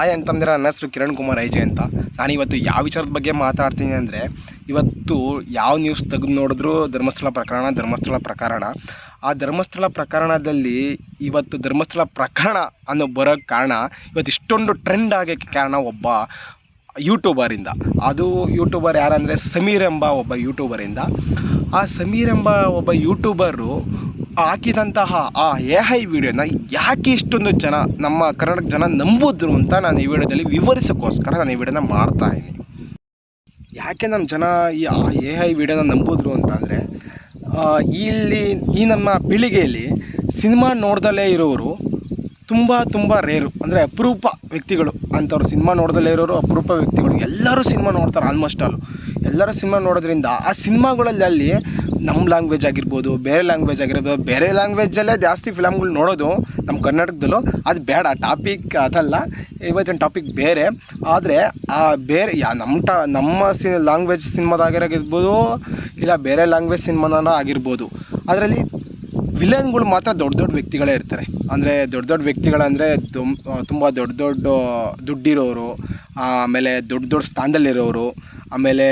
Hi ಅಂತಂದ್ರೆ ನನ್ನ ಹೆಸರು ಕಿರಣ್ ಕುಮಾರ್ ಐಜೆ ಅಂತ. ನಾನು ಇವತ್ತು ಯಾವ ವಿಚಾರದ ಬಗ್ಗೆ ಮಾತಾಡ್ತೀನಿ ಅಂದರೆ, ಇವತ್ತು ಯಾವ ನ್ಯೂಸ್ ತೆಗೆದು ನೋಡಿದ್ರೂ ಧರ್ಮಸ್ಥಳ ಪ್ರಕರಣ ಧರ್ಮಸ್ಥಳ ಪ್ರಕರಣ. ಆ ಧರ್ಮಸ್ಥಳ ಪ್ರಕರಣದಲ್ಲಿ ಇವತ್ತು ಧರ್ಮಸ್ಥಳ ಪ್ರಕರಣ ಅನ್ನೋ ಬರೋಕ್ಕೆ ಕಾರಣ, ಇವತ್ತು ಇಷ್ಟೊಂದು ಟ್ರೆಂಡ್ ಆಗೋಕ್ಕೆ ಕಾರಣ ಒಬ್ಬ ಯೂಟ್ಯೂಬರಿಂದ ಅದು ಯೂಟ್ಯೂಬರ್ ಯಾರಂದರೆ ಸಮೀರ್ ಎಂಬ ಒಬ್ಬ ಯೂಟ್ಯೂಬರಿಂದ ಆ ಸಮೀರ್ ಎಂಬ ಒಬ್ಬ ಯೂಟ್ಯೂಬರು ಹಾಕಿದಂತಹ ಆ ಎ ಐ ವಿಡಿಯೋನ ಯಾಕೆ ಇಷ್ಟೊಂದು ಜನ, ನಮ್ಮ ಕರ್ನಾಟಕ ಜನ ನಂಬಿದ್ರು ಅಂತ ನಾನು ಈ ವಿಡಿಯೋದಲ್ಲಿ ವಿವರಿಸೋಕ್ಕೋಸ್ಕರ ನಾನು ಈ ವಿಡಿಯೋನ ಮಾಡ್ತಾ ಇದ್ದೀನಿ. ಯಾಕೆ ನಮ್ಮ ಜನ ಈ ಆ ಎ ಐ ವಿಡಿಯೋನ ನಂಬಿದ್ರು ಅಂತಂದರೆ ಇಲ್ಲಿ ಈ ನಮ್ಮ ಪೀಳಿಗೆಯಲ್ಲಿ ಸಿನಿಮಾ ನೋಡ್ದಲೇ ಇರೋರು ತುಂಬ ತುಂಬ ರೇರು, ಅಂದರೆ ಅಪರೂಪ ವ್ಯಕ್ತಿಗಳು. ಅಂಥವ್ರು ಸಿನಿಮಾ ನೋಡ್ದಲೇ ಇರೋರು ಅಪರೂಪ ವ್ಯಕ್ತಿಗಳು. ಎಲ್ಲರೂ ಸಿನಿಮಾ ನೋಡ್ತಾರೆ ಆಲ್ಮೋಸ್ಟ್ ಆಲ್. ಎಲ್ಲರೂ ಸಿನಿಮಾ ನೋಡೋದ್ರಿಂದ ಆ ಸಿನಿಮಾಗಳಲ್ಲಿ ಅಲ್ಲಿ ನಮ್ಮ ಲ್ಯಾಂಗ್ವೇಜ್ ಆಗಿರ್ಬೋದು, ಬೇರೆ ಲ್ಯಾಂಗ್ವೇಜ್ ಆಗಿರ್ಬೋದು, ಬೇರೆ ಲ್ಯಾಂಗ್ವೇಜಲ್ಲೇ ಜಾಸ್ತಿ ಫಿಲಮ್ಗಳು ನೋಡೋದು ನಮ್ಮ ಕನ್ನಡದಲ್ಲೂ. ಅದು ಬೇಡ ಟಾಪಿಕ್ ಅದಲ್ಲ. ಇವತ್ತಿನ ಟಾಪಿಕ್ ಬೇರೆ. ಆದರೆ ಆ ಬೇರೆ, ಯಾ ನಮ್ಮ ಟ, ನಮ್ಮ ಸಿ ಲ್ಯಾಂಗ್ವೇಜ್ ಸಿನಿಮಾದಾಗಿರಾಗಿರ್ಬೋದು ಇಲ್ಲ ಬೇರೆ ಲ್ಯಾಂಗ್ವೇಜ್ ಸಿನಿಮಾನ ಆಗಿರ್ಬೋದು. ಅದರಲ್ಲಿ ವಿಲನ್ಗಳು ಮಾತ್ರ ದೊಡ್ಡ ದೊಡ್ಡ ವ್ಯಕ್ತಿಗಳೇ ಇರ್ತಾರೆ. ಅಂದರೆ ದೊಡ್ಡ ದೊಡ್ಡ ವ್ಯಕ್ತಿಗಳಂದರೆ ತುಂಬ ದೊಡ್ಡ ದೊಡ್ಡ ದುಡ್ಡಿರೋರು, ಆಮೇಲೆ ದೊಡ್ಡ ದೊಡ್ಡ ಸ್ಥಾನದಲ್ಲಿರೋರು. ಆಮೇಲೆ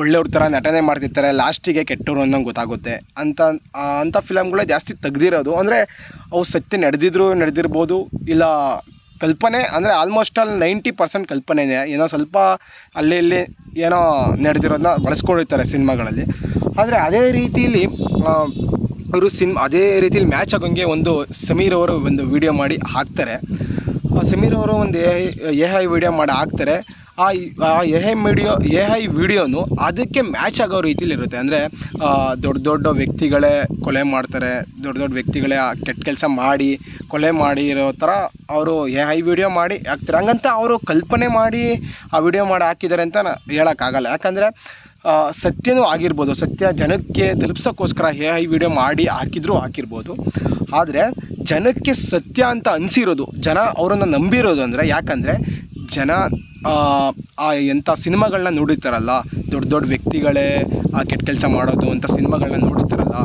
ಒಳ್ಳೆಯವ್ರ ಥರ ನಟನೆ ಮಾಡ್ತಿರ್ತಾರೆ, ಲಾಸ್ಟಿಗೆ ಕೆಟ್ಟವರು ಅನ್ನೋಂಗೆ ಗೊತ್ತಾಗುತ್ತೆ. ಅಂತ ಅಂಥ ಫಿಲಮ್ಗಳೇ ಜಾಸ್ತಿ ತೆಗ್ದಿರೋದು. ಅಂದರೆ ಅವು ಸತ್ಯ ನಡೆದಿದ್ರು ನಡೆದಿರ್ಬೋದು, ಇಲ್ಲ ಕಲ್ಪನೆ, ಅಂದರೆ ಆಲ್ಮೋಸ್ಟ್ ಆಲ್ ನೈಂಟಿ ಪರ್ಸೆಂಟ್ ಕಲ್ಪನೆನೇ ಏನೋ ಸ್ವಲ್ಪ ಅಲ್ಲಿ ಇಲ್ಲಿ ಏನೋ ನಡೆದಿರೋದನ್ನ ಬಳಸ್ಕೊಂಡಿರ್ತಾರೆ ಸಿನಿಮಾಗಳಲ್ಲಿ. ಆದರೆ ಅದೇ ರೀತಿಯಲ್ಲಿ ಅವರು ಸಿನ್, ಅದೇ ರೀತಿಯಲ್ಲಿ ಮ್ಯಾಚ್ ಆಗೋಂಗೆ ಒಂದು ಸಮೀರ್ ಅವರು ಒಂದು ವಿಡಿಯೋ ಮಾಡಿ ಹಾಕ್ತಾರೆ. ಸಮೀರ್ ಅವರು ಒಂದು ಎ ಐ ವಿಡಿಯೋ ಮಾಡಿ ಹಾಕ್ತಾರೆ. ಆ ಎ ಐ ಮೀಡಿಯೋ ಎ ಐ ವಿಡಿಯೋನು ಅದಕ್ಕೆ ಮ್ಯಾಚ್ ಆಗೋ ರೀತಿಲಿ ಇರುತ್ತೆ ಅಂದರೆ ದೊಡ್ಡ ದೊಡ್ಡ ವ್ಯಕ್ತಿಗಳೇ ಕೊಲೆ ಮಾಡ್ತಾರೆ, ದೊಡ್ಡ ದೊಡ್ಡ ವ್ಯಕ್ತಿಗಳೇ ಆ ಕೆಟ್ಟ ಕೆಲಸ ಮಾಡಿ, ಕೊಲೆ ಮಾಡಿರೋ ಥರ ಅವರು ಎ ಐ ವಿಡಿಯೋ ಮಾಡಿ ಹಾಕ್ತಾರೆ. ಹಂಗಂತ ಅವರು ಕಲ್ಪನೆ ಮಾಡಿ ಆ ವಿಡಿಯೋ ಮಾಡಿ ಹಾಕಿದ್ದಾರೆ ಅಂತ ಹೇಳೋಕ್ಕಾಗಲ್ಲ. ಯಾಕಂದರೆ ಸತ್ಯನೂ ಆಗಿರ್ಬೋದು, ಸತ್ಯ ಜನಕ್ಕೆ ತಲುಪ್ಸೋಕ್ಕೋಸ್ಕರ ಎ ಐ ವಿಡಿಯೋ ಮಾಡಿ ಹಾಕಿದ್ರೂ ಹಾಕಿರ್ಬೋದು. ಆದರೆ, ಜನಕ್ಕೆ ಸತ್ಯ ಅಂತ ಅನಿಸಿರೋದು, ಜನ ಅವರನ್ನು ನಂಬಿರೋದು ಅಂದರೆ ಯಾಕಂದರೆ, ಜನ ಆ ಎಂಥ ಸಿನಿಮಾಗಳನ್ನ ನೋಡಿರ್ತಾರಲ್ಲ, ದೊಡ್ಡ ದೊಡ್ಡ ವ್ಯಕ್ತಿಗಳೇ ಆ ಕೆಟ್ಟ ಕೆಲಸ ಮಾಡೋದು ಅಂತ ಸಿನಿಮಾಗಳನ್ನ ನೋಡಿರ್ತಾರಲ್ಲ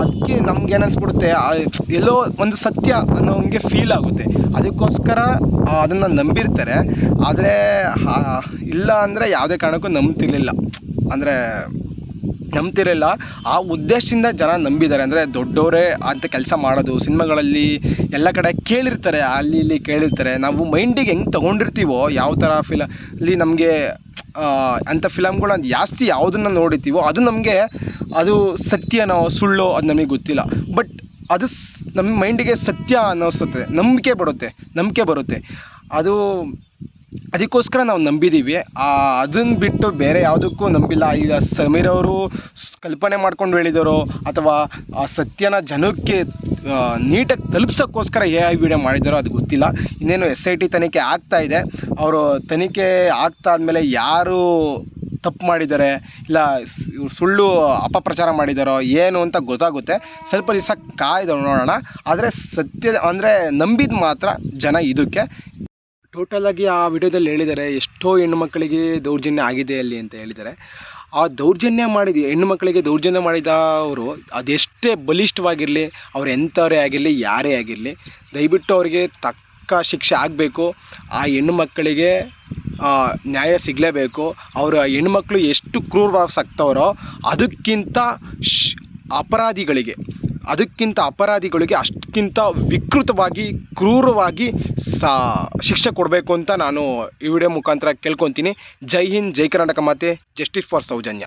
ಅದಕ್ಕೆ ನಮ್ಗೆ ಏನು ಅನಿಸ್ಬಿಡುತ್ತೆ ಎಲ್ಲೋ ಒಂದು ಸತ್ಯ ಅನ್ನೋಂಗೆ ಫೀಲ್ ಆಗುತ್ತೆ. ಅದಕ್ಕೋಸ್ಕರ ಅದನ್ನು ನಂಬಿರ್ತಾರೆ. ಆದರೆ ಇಲ್ಲ ಅಂದರೆ ಯಾವುದೇ ಕಾರಣಕ್ಕೂ ನಂಬ್ತಿರ್ಲಿಲ್ಲ. ಅಂದರೆ ನಂಬ್ತಿರಲಿಲ್ಲ. ಆ ಉದ್ದೇಶದಿಂದ ಜನ ನಂಬಿದ್ದಾರೆ. ಅಂದರೆ ದೊಡ್ಡವರೇ ಅಂತ ಕೆಲಸ ಮಾಡೋದು, ಸಿನಿಮಾಗಳಲ್ಲಿ ಎಲ್ಲ ಕಡೆ ಕೇಳಿರ್ತಾರೆ, ಅಲ್ಲಿ ಇಲ್ಲಿ ಕೇಳಿರ್ತಾರೆ. ನಾವು ಮೈಂಡಿಗೆ ಹೆಂಗೆ ತೊಗೊಂಡಿರ್ತೀವೋ, ಯಾವ ಥರ ಫಿಲ ಅಲ್ಲಿ ನಮಗೆ ಅಂಥ ಫಿಲಮ್ಗಳನ್ನ ಜಾಸ್ತಿ ಯಾವುದನ್ನು ನೋಡಿರ್ತೀವೋ, ಅದು ನಮಗೆ, ಅದು ಸತ್ಯನೋ, ಸುಳ್ಳೋ, ಅದು ನಮಗೆ ಗೊತ್ತಿಲ್ಲ. ಬಟ್ ಅದು ನಮ್ಮ ಮೈಂಡಿಗೆ ಸತ್ಯ ಅನ್ನಿಸುತ್ತೆ ನಂಬಿಕೆ ಬರುತ್ತೆ. ನಂಬಿಕೆ ಬರುತ್ತೆ. ಅದು ಅದಕ್ಕೋಸ್ಕರ ನಾವು ನಂಬಿದ್ದೀವಿ ಅದನ್ನು ಬಿಟ್ಟು ಬೇರೆ ಯಾವುದಕ್ಕೂ ನಂಬಿಲ್ಲ. ಈಗ ಸಮೀರ್ ಅವರು ಕಲ್ಪನೆ ಮಾಡ್ಕೊಂಡು ಹೇಳಿದಾರೋ ಅಥವಾ ಆ ಸತ್ಯನ ಜನಕ್ಕೆ ನೀಟಾಗಿ ತಲುಪ್ಸೋಕ್ಕೋಸ್ಕರ ಎ ಐ ವಿಡಿಯೋ ಮಾಡಿದಾರೋ ಅದು ಗೊತ್ತಿಲ್ಲ. ಇನ್ನೇನು ಎಸ್ ಐ ಟಿ ತನಿಖೆ ಆಗ್ತಾ ಇದೆ. ಅವರು ತನಿಖೆ ಆಗ್ತಾ ಆದಮೇಲೆ ಯಾರು ತಪ್ಪು ಮಾಡಿದ್ದಾರೆ? ಇಲ್ಲ ಸುಳ್ಳು ಅಪಪ್ರಚಾರ ಮಾಡಿದ್ದಾರೋ? ಏನು ಅಂತ ಗೊತ್ತಾಗುತ್ತೆ. ಸ್ವಲ್ಪ ದಿವಸ ಕಾಯ್ದು ನೋಡೋಣ. ಆದರೆ ಸತ್ಯ ಅಂದರೆ ನಂಬಿದ ಮಾತ್ರ ಜನ ಇದಕ್ಕೆ. ಟೋಟಲಾಗಿ ಆ ವಿಡಿಯೋದಲ್ಲಿ ಹೇಳಿದ್ದಾರೆ, ಎಷ್ಟೋ ಹೆಣ್ಣುಮಕ್ಕಳಿಗೆ ದೌರ್ಜನ್ಯ ಆಗಿದೆ ಅಲ್ಲಿ ಅಂತ ಹೇಳಿದ್ದಾರೆ. ಆ ದೌರ್ಜನ್ಯ ಮಾಡಿದ ಹೆಣ್ಣುಮಕ್ಕಳಿಗೆ ದೌರ್ಜನ್ಯ ಮಾಡಿದ ಅವರು ಅದೆಷ್ಟೇ ಬಲಿಷ್ಠವಾಗಿರಲಿ, ಅವ್ರು ಎಂಥವರೇ ಆಗಿರಲಿ, ಯಾರೇ ಆಗಿರಲಿ, ದಯವಿಟ್ಟು ಅವರಿಗೆ ತಕ್ಕ ಶಿಕ್ಷೆ ಆಗಬೇಕು. ಆ ಹೆಣ್ಣು ಮಕ್ಕಳಿಗೆ ನ್ಯಾಯ ಸಿಗಲೇಬೇಕು. ಅವರು ಹೆಣ್ಮಕ್ಳು ಎಷ್ಟು ಕ್ರೂರವಾಗಿ ಸಾಕ್ತವರೋ ಅದಕ್ಕಿಂತ ಶ್, ಅಪರಾಧಿಗಳಿಗೆ ಅದಕ್ಕಿಂತ ಅಪರಾಧಿಗಳಿಗೆ ಅಷ್ಟಕ್ಕಿಂತ ವಿಕೃತವಾಗಿ, ಕ್ರೂರವಾಗಿ ಸಾ, ಶಿಕ್ಷೆ ಕೊಡಬೇಕು ಅಂತ ನಾನು ಈ ವಿಡಿಯೋ ಮುಖಾಂತರ ಕೇಳ್ಕೊತೀನಿ. ಜೈ ಹಿಂದ್, ಜೈ ಕರ್ನಾಟಕ ಮಾತೆ, ಜಸ್ಟಿಸ್ ಫಾರ್ ಸೌಜನ್ಯ.